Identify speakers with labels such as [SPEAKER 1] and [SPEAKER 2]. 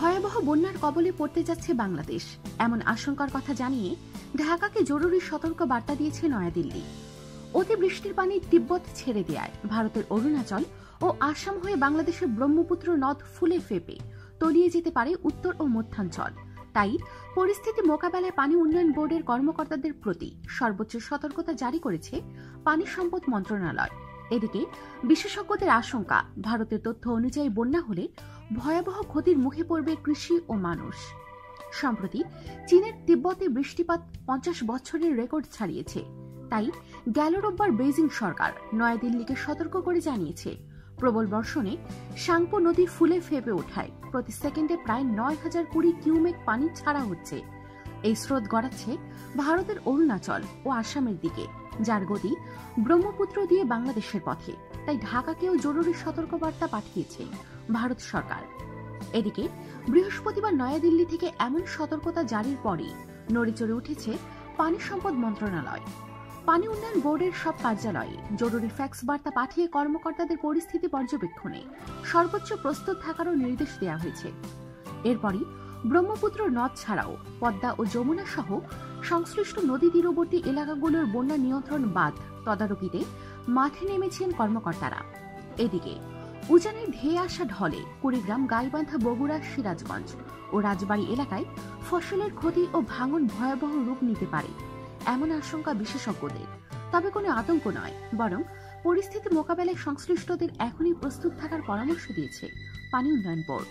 [SPEAKER 1] ভয়াবহ বন্যার কবলে পড়তে যাচ্ছে বাংলাদেশ। এমন আশঙ্কার কথা জানিয়ে ঢাকাকে জরুরি সতর্ক বার্তা দিয়েছে নয়াদিল্লি। অতিবৃষ্টির পানি তিব্বত ছেড়ে দেয় ভারতের অরুণাচল ও আসাম হয়ে বাংলাদেশের ব্রহ্মপুত্র নদ ফুলে ফেপে, তলিয়ে যেতে পারে উত্তর ও মধ্যাঞ্চল। তাই পরিস্থিতি মোকাবেলায় পানি উন্নয়ন বোর্ডের কর্মকর্তাদের প্রতি সর্বোচ্চ সতর্কতা জারি করেছে পানি সম্পদ মন্ত্রণালয়। এদিকে বিশেষজ্ঞদের আশঙ্কা ভারতের তথ্য অনুযায়ী বন্যা হলে ভয়াবহ ক্ষতির মুখে পড়বে কৃষি ও মানুষ। সম্প্রতি চীনের তিব্বতে বৃষ্টিপাত পঞ্চাশ বছরের রেকর্ড ছাড়িয়েছে। তাই গেল রোববার বেইজিং সরকার নয়াদিল্লিকে সতর্ক করে জানিয়েছে। প্রবল বর্ষণে সাংপো নদী ফুলে ফেপে ওঠায়। প্রতি সেকেন্ডে প্রায় নয় হাজার কুড়ি কিউমেক পানি ছাড়া হচ্ছে। এই স্রোত গড়াচ্ছে ভারতের অরুণাচল ও আসামের দিকে। যার গতি ব্রহ্মপুত্র দিয়ে বাংলাদেশের পথে। তাই ঢাকাকেও জরুরি সতর্কবার্তা পাঠিয়েছে ভারত সরকার। এদিকে, বৃহস্পতিবার নয়াদিল্লি থেকে এমন সতর্কতা জারির পরই নড়েচড়ে উঠেছে পানি সম্পদ মন্ত্রণালয়। পানি উন্নয়ন বোর্ডের সব কার্যালয়ে জরুরি ফ্যাক্স বার্তা পাঠিয়ে কর্মকর্তাদের পরিস্থিতি পর্যবেক্ষণে সর্বোচ্চ প্রস্তুত থাকারও নির্দেশ দেওয়া হয়েছে। এরপরই ব্রহ্মপুত্র নদ ছাড়াও পদ্মা ও যমুনা সহ সংশ্লিষ্ট নদী তীরবর্তী এলাকাগুলোর বন্যা নিয়ন্ত্রণ বাঁধ তদারকিতে মাঠে নেমেছেন কর্মকর্তারা। এদিকে উজানের ধেয়ে আসা ঢলে কুড়িগ্রাম গাইবান্ধা বগুড়া সিরাজগঞ্জ ও রাজবাড়ী এলাকায় ফসলের ক্ষতি ও ভাঙন ভয়াবহ রূপ নিতে পারে এমন আশঙ্কা বিশেষজ্ঞদের। তবে কোনো আতঙ্ক নয়, বরং পরিস্থিতি মোকাবেলায় সংশ্লিষ্টদের এখনই প্রস্তুত থাকার পরামর্শ দিয়েছে পানি উন্নয়ন বোর্ড।